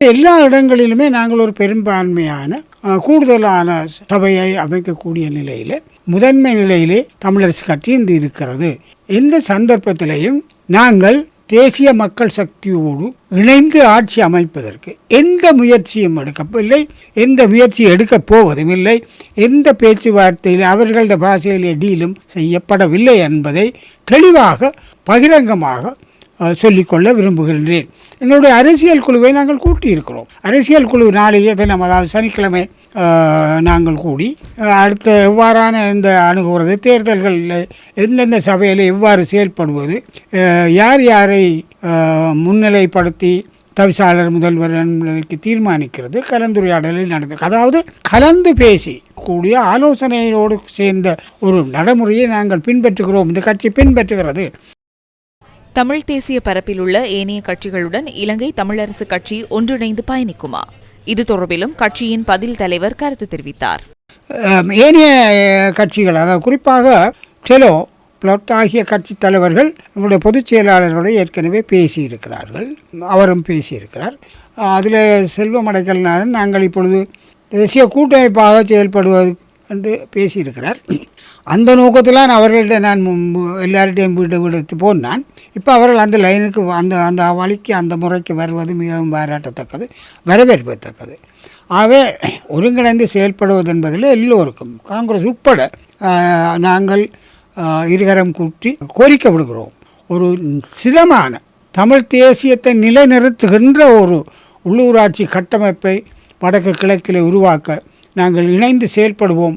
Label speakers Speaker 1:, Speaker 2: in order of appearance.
Speaker 1: எல்லா இடங்களிலுமே நாங்கள் ஒரு பெரும்பான்மையான கூடுதலான சபையை அமைக்கக்கூடிய நிலையில் முதன்மை நிலையிலே தமிழரசு கட்சி இன்று இருக்கிறது. எந்த சந்தர்ப்பத்திலையும் நாங்கள் தேசிய மக்கள் சக்தியோடு இணைந்து ஆட்சி அமைப்பதற்கு எந்த முயற்சியும் எடுக்கவில்லை எந்த முயற்சி எடுக்கப் போவதும் இல்லை எந்த பேச்சுவார்த்தையில் அவர்களுடைய பாஷையிலே டீலும் செய்யப்படவில்லை என்பதை தெளிவாக பகிரங்கமாக சொல்லிக்கொள்ள விரும்புகின்றேன். எங்களுடைய அரசியல் குழுவை நாங்கள் கூட்டியிருக்கிறோம். அரசியல் குழு நாளைய தினம் அதாவது சனிக்கிழமை நாங்கள் கூடி அடுத்த எவ்வாறான இந்த அணுகுவது தேர்தல்களில் எந்தெந்த சபையில் எவ்வாறு செயல்படுவது யார் யாரை முன்னிலைப்படுத்தி தவிசாளர் முதல்வர் என்பதற்கு தீர்மானிக்கிறது கலந்துரையாடலில் நடந்தது. அதாவது கலந்து பேசி கூடிய ஆலோசனையோடு சேர்ந்த ஒரு நடைமுறையை நாங்கள் பின்பற்றுகிறோம். இந்த கட்சி பின்பற்றுகிறது.
Speaker 2: தமிழ் தேசிய பரப்பில் உள்ள ஏனைய கட்சிகளுடன் இலங்கை தமிழரசு கட்சி ஒன்றிணைந்து பயணிக்குமா? இது தொடர்பிலும் கட்சியின் பதில் தலைவர் கருத்து தெரிவித்தார்.
Speaker 1: ஏனைய கட்சிகள் அதாவது குறிப்பாக செலோ பிளட் ஆகிய கட்சி தலைவர்கள் நம்முடைய பொதுச் செயலாளர்களோடு ஏற்கனவே பேசியிருக்கிறார்கள். அவரும் பேசியிருக்கிறார். அதில் செல்வம் அடைக்கல்நாதன் நாங்கள் இப்பொழுது தேசிய கூட்டமைப்பாக செயல்படுவது என்று பேசியிருக்கிறார். அந்த நோக்கத்தில் அவர்கள்ட்ட நான் முன்பு எல்லார்ட்டையும் வீட்டு விடுத்து போனான். இப்போ அவர்கள் அந்த லைனுக்கு அந்த அந்த வழிக்கு அந்த முறைக்கு வருவது மிகவும் பாராட்டத்தக்கது வரவேற்பத்தக்கது. ஆகவே ஒருங்கிணைந்து செயல்படுவது என்பதில் எல்லோருக்கும் காங்கிரஸ் உட்பட நாங்கள் இருகரம் கூட்டி கோரிக்கை விடுகிறோம். ஒரு சிரமான தமிழ் தேசியத்தை நிலைநிறுத்துகின்ற ஒரு உள்ளூராட்சி கட்டமைப்பை வடக்கு கிழக்கில் உருவாக்க நாங்கள் இணைந்து செயல்படுவோம்.